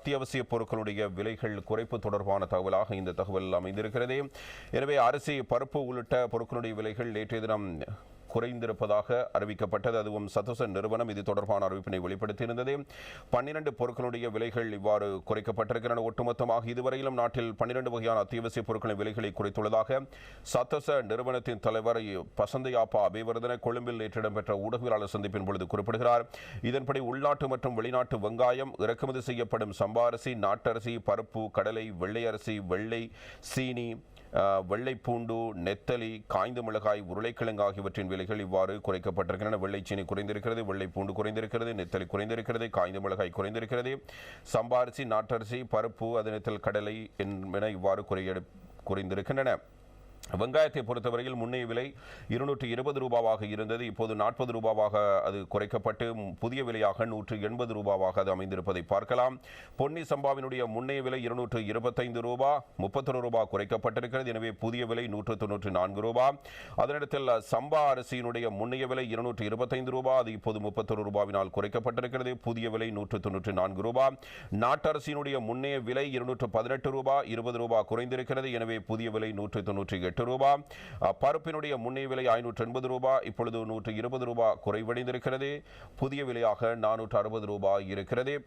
அத்தியாவசிய பொருட்களுடைய விலைகள் குறைப்பு தொடர்பான தகவலாக இந்த தகவல் அமைந்திருக்கிறது. எனவே அரிசி பருப்பு உள்ளிட்ட பொருட்களுடைய விலைகள் நேற்றைய தினம் குறைந்திருப்பதாக அறிவிக்கப்பட்டது. அதுவும் சதச நிறுவனம் இது தொடர்பான அறிவிப்பினை வெளிப்படுத்தியிருந்தது. பன்னிரண்டு பொருட்களுடைய விலைகள் இவ்வாறு குறைக்கப்பட்டிருக்கின்றன. ஒட்டுமொத்தமாக இதுவரையிலும் நாட்டில் பன்னிரண்டு வகையான அத்தியாவசிய பொருட்களின் விலைகளை குறைத்துள்ளதாக சத்தச நிறுவனத்தின் தலைவர் பசந்தையாப்பா அபிவர்தன கொழும்பில் நேற்று இடம்பெற்ற ஊடகவியலாளர் சந்திப்பின் பொழுது குறிப்பிடுகிறார். இதன்படி உள்நாட்டு மற்றும் வெளிநாட்டு வெங்காயம் இறக்குமதி செய்யப்படும் சம்பா அரிசி நாட்டரிசி பருப்பு கடலை வெள்ளை அரிசி வெள்ளை சீனி வெள்ளைப்பூண்டு நெத்தலி காய்ந்த மிளகாய் உருளைக்கிழங்கு ஆகியவற்றின் விலைகள் இவ்வாறு குறைக்கப்பட்டிருக்கின்றன. வெள்ளைச்சீனி குறைந்திருக்கிறது வெள்ளைப்பூண்டு குறைந்திருக்கிறது நெத்தலி குறைந்திருக்கிறது காய்ந்த மிளகாய் குறைந்திருக்கிறது. சம்பாரிசி நாட்டரிசி பருப்பு அதனத்தில் கடலை என்பன இவ்வாறு குறைய குறைந்திருக்கின்றன. வெங்காயத்தை பொறுத்தவரையில் முன்னைய விலை இருநூற்றி இருபது ரூபாவாக இருந்தது இப்போது நாற்பது ரூபாவாக அது குறைக்கப்பட்டு புதிய விலையாக நூற்று எண்பது ரூபாவாக அது அமைந்திருப்பதை பார்க்கலாம். பொன்னி சம்பாவினுடைய முன்னைய விலை இருநூற்று இருபத்தைந்து ரூபா முப்பத்தொரு ரூபாய் குறைக்கப்பட்டிருக்கிறது. எனவே புதிய விலை நூற்று தொன்னூற்றி நான்கு ரூபாய் அதனிடத்தில் சம்பா அரிசியினுடைய முன்னைய விலை இருநூற்று இருபத்தைந்து ரூபா அது இப்போது முப்பத்தொரு ரூபாவினால் குறைக்கப்பட்டிருக்கிறது. புதிய விலை நூற்று தொன்னூற்றி நான்கு ரூபாய் நாட்டரசியினுடைய முன்னைய விலை இருநூற்று பதினெட்டு ரூபாய் இருபது ரூபாய் குறைந்திருக்கிறது. எனவே புதிய விலை நூற்று தொன்னூற்றி எட்டு ரூபாய் ரூபா. பருப்பினுடைய முன்னே விலை ஐநூற்று எண்பது ரூபாய் இப்பொழுது நூற்று இருபது ரூபாய் குறைவடைந்திருக்கிறது. புதிய விலையாக நானூற்று அறுபது ரூபாய் இருக்கிறது.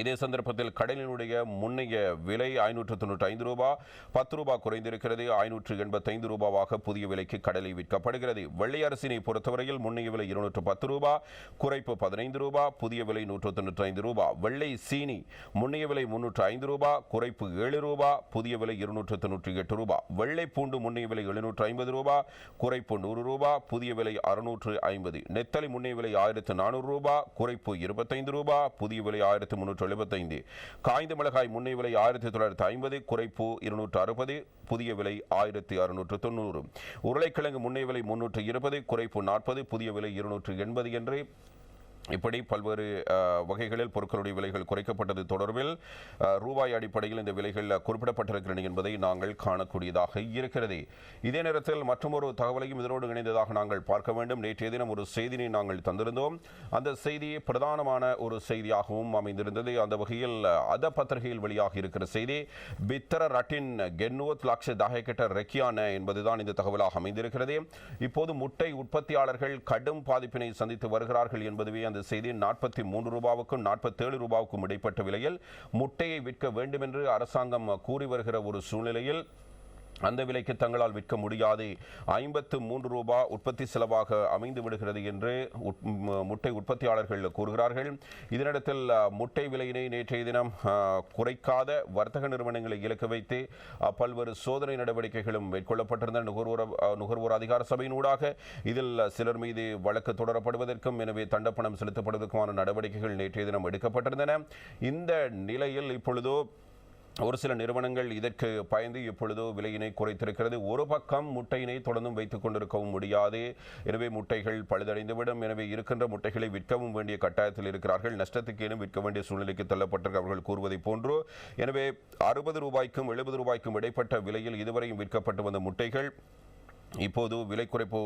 இதே சந்தர்ப்பத்தில் கடலினுடைய முன்னைய விலை ஐநூற்று தொண்ணூற்றி ஐந்து ரூபாய் பத்து ரூபாய் குறைந்திருக்கிறது. ஐநூற்று எண்பத்தைந்து ரூபாவாக புதிய விலைக்கு கடலை விற்கப்படுகிறது. வெள்ளை அரசினை பொறுத்தவரையில் முன்னைய விலை இருநூற்று பத்து ரூபாய் குறைப்பு பதினைந்து ரூபாய் புதிய விலை நூற்று தொண்ணூற்றி ஐந்து ரூபாய் வெள்ளை சீனி முன்னைய விலை முன்னூற்று ஐந்து ரூபாய் குறைப்பு ஏழு ரூபாய் புதிய விலை இருநூற்று தொண்ணூற்றி எட்டு ரூபாய் வெள்ளை பூண்டு முன்னைய விலை எழுநூற்று ஐம்பது ரூபாய் குறைப்பு நூறு ரூபாய் புதிய விலை அறுநூற்று ஐம்பது. நெத்தலி முன்னைய விலை ஆயிரத்து நானூறு ரூபாய் குறைப்பு இருபத்தைந்து ரூபாய் புதிய விலை ஆயிரத்து முன்னூற்று எழுபத்தைந்து. காய்ந்த மிளகாய் முன்னை விலை ஆயிரத்தி தொள்ளாயிரத்தி ஐம்பது குறைப்பு இருநூற்று அறுபது புதிய விலை ஆயிரத்தி அறுநூற்று தொண்ணூறு உருளைக்கிழங்கு முன்னை விலை முன்னூற்று இருபது குறைப்பு நாற்பது புதிய விலை இருநூற்று எண்பது என்று இப்படி பல்வேறு வகைகளில் பொருட்களுடைய விலைகள் குறைக்கப்பட்டது தொடர்பில் ரூபாய் அடிப்படையில் இந்த விலைகள் குறிப்பிடப்பட்டிருக்கின்றன என்பதை நாங்கள் காணக்கூடியதாக இருக்கிறது. இதே நேரத்தில் மற்றொரு தகவலையும் இதனோடு இணைந்ததாக நாங்கள் பார்க்க வேண்டும். நேற்றைய தினம் ஒரு செய்தியை நாங்கள் தந்திருந்தோம். அந்த செய்தி பிரதானமான ஒரு செய்தியாகவும் அமைந்திருந்தது. அந்த வகையில் அத பத்திரிகையில் வெளியாக இருக்கிற செய்தி பித்தர ரட்டின் கென்னுவத் லாக்ஷ தாயக்கட்ட ரெக்கியான என்பதுதான் இந்த தகவலாக அமைந்திருக்கிறது. இப்போது முட்டை உற்பத்தியாளர்கள் கடும் பாதிப்பினை சந்தித்து வருகிறார்கள் என்பதுவே அந்த செய்தி நாற்பத்தி மூன்று ரூபாவுக்கும் நாற்பத்தேழு ரூபாவுக்கும் இடைப்பட்ட விலையில் முட்டையை விற்க வேண்டும் என்று அரசாங்கம் கூறி வருகிற ஒரு சூழ்நிலையில் அந்த விலைக்கு தங்களால் விற்க முடியாது ஐம்பத்து மூன்று ரூபாய் உற்பத்தி செலவாக அமைந்து விடுகிறது என்று முட்டை உற்பத்தியாளர்கள் கூறுகிறார்கள். இதனிடத்தில் முட்டை விலையினை நேற்றைய தினம் குறைக்காத வர்த்தக நிறுவனங்களை இலக்கு வைத்து பல்வேறு சோதனை நடவடிக்கைகளும் மேற்கொள்ளப்பட்டிருந்த நுகர்வோர் நுகர்வோர் அதிகார சபையினூடாக இதில் சிலர் மீது வழக்கு தொடரப்படுவதற்கும் எனவே தண்டப்பணம் செலுத்தப்படுவதற்குமான நடவடிக்கைகள் நேற்றைய தினம் எடுக்கப்பட்டிருந்தன. இந்த நிலையில் இப்பொழுதோ ஒரு சில நிறுவனங்கள் இதற்கு பயந்து இப்பொழுதோ விலையினை குறைத்திருக்கிறது. ஒரு பக்கம் முட்டையினை தொடர்ந்தும் வைத்துக் கொண்டிருக்கவும் முடியாது. எனவே முட்டைகள் பழுதடைந்துவிடும். எனவே இருக்கின்ற முட்டைகளை விற்கவும் வேண்டிய கட்டாயத்தில் இருக்கிறார்கள். நஷ்டத்துக்கேனும் விற்க வேண்டிய சூழ்நிலைக்கு தள்ளப்பட்டிருக்க அவர்கள் கூறுவதை போன்று. எனவே அறுபது ரூபாய்க்கும் எழுபது ரூபாய்க்கும் இடைப்பட்ட விலையில் இதுவரையும் விற்கப்பட்டு வந்த முட்டைகள் இப்போது விலை குறைப்பு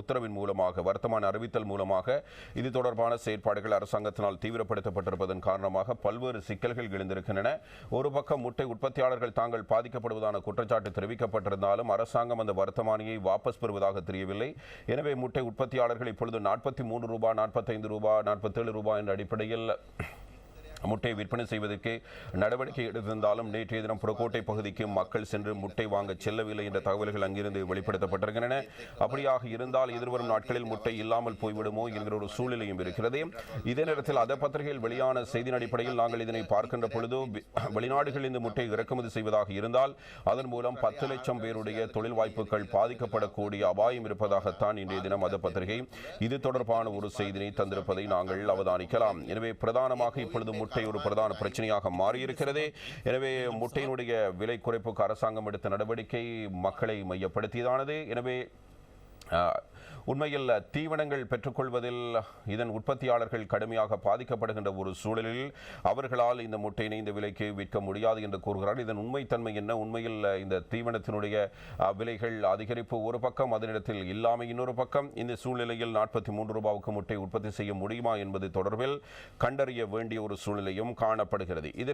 உத்தரவின் மூலமாக வர்த்தமான அறிவித்தல் மூலமாக இது தொடர்பான செயற்பாடுகள் அரசாங்கத்தினால் தீவிரப்படுத்தப்பட்டிருப்பதன் காரணமாக பல்வேறு சிக்கல்கள் எழுந்திருக்கின்றன. ஒரு பக்கம் முட்டை உற்பத்தியாளர்கள் தாங்கள் பாதிக்கப்படுவதான குற்றச்சாட்டு தெரிவிக்கப்பட்டிருந்தாலும் அரசாங்கம் அந்த வர்த்தமானியை வாபஸ் பெறுவதாக தெரியவில்லை. எனவே முட்டை உற்பத்தியாளர்கள் இப்பொழுது நாற்பத்தி மூன்று ரூபாய் நாற்பத்தைந்து ரூபாய் நாற்பத்தேழு ரூபாய் என்ற அடிப்படையில் முட்டையை விற்பனை செய்வதற்கு நடவடிக்கை எடுத்திருந்தாலும் நேற்றைய தினம் புறக்கோட்டை பகுதிக்கு மக்கள் சென்று முட்டை வாங்க செல்லவில்லை என்ற தகவல்கள் அங்கிருந்து வெளிப்படுத்தப்பட்டிருக்கின்றன. அப்படியாக இருந்தால் எதிர்வரும் நாட்களில் முட்டை இல்லாமல் போய்விடுமோ என்கிற ஒரு சூழ்நிலையும் இருக்கிறது. இதே நேரத்தில் அத பத்திரிகையில் வெளியான செய்தியின் அடிப்படையில் நாங்கள் இதனை பார்க்கின்ற பொழுது வெளிநாடுகளில் இந்த முட்டை இறக்குமதி செய்வதாக இருந்தால் அதன் மூலம் பத்து லட்சம் பேருடைய தொழில் வாய்ப்புகள் பாதிக்கப்படக்கூடிய அபாயம் இருப்பதாகத்தான் இன்றைய தினம் அத பத்திரிகை இது தொடர்பான ஒரு செய்தியை தந்திருப்பதை நாங்கள் அவதானிக்கலாம். எனவே பிரதானமாக இப்பொழுது முட்டை ஒரு பிரதான பிரச்சனையாக மாறியிருக்கிறது. எனவே முட்டையினுடைய விலை குறைப்புக்கு அரசாங்கம் எடுத்த நடவடிக்கை மக்களை மையப்படுத்தியதானது. எனவே உண்மையில் தீவனங்கள் பெற்றுக்கொள்வதில் இதன் உற்பத்தியாளர்கள் கடுமையாக பாதிக்கப்படுகின்ற ஒரு சூழலில் அவர்களால் இந்த முட்டையினை இந்த விலைக்கு விற்க முடியாது என்று கூறுகிறார் இதன் உண்மைத்தன்மை என்ன? உண்மையில் இந்த தீவனத்தினுடைய விலைகள் அதிகரிப்பு ஒரு பக்கம் அதனிடத்தில் இல்லாமை இன்னொரு பக்கம். இந்த சூழ்நிலையில் நாற்பத்தி மூன்று ரூபாவுக்கு முட்டை உற்பத்தி செய்ய முடியுமா என்பது தொடர்பில் கண்டறிய வேண்டிய ஒரு சூழ்நிலையும் காணப்படுகிறது. இது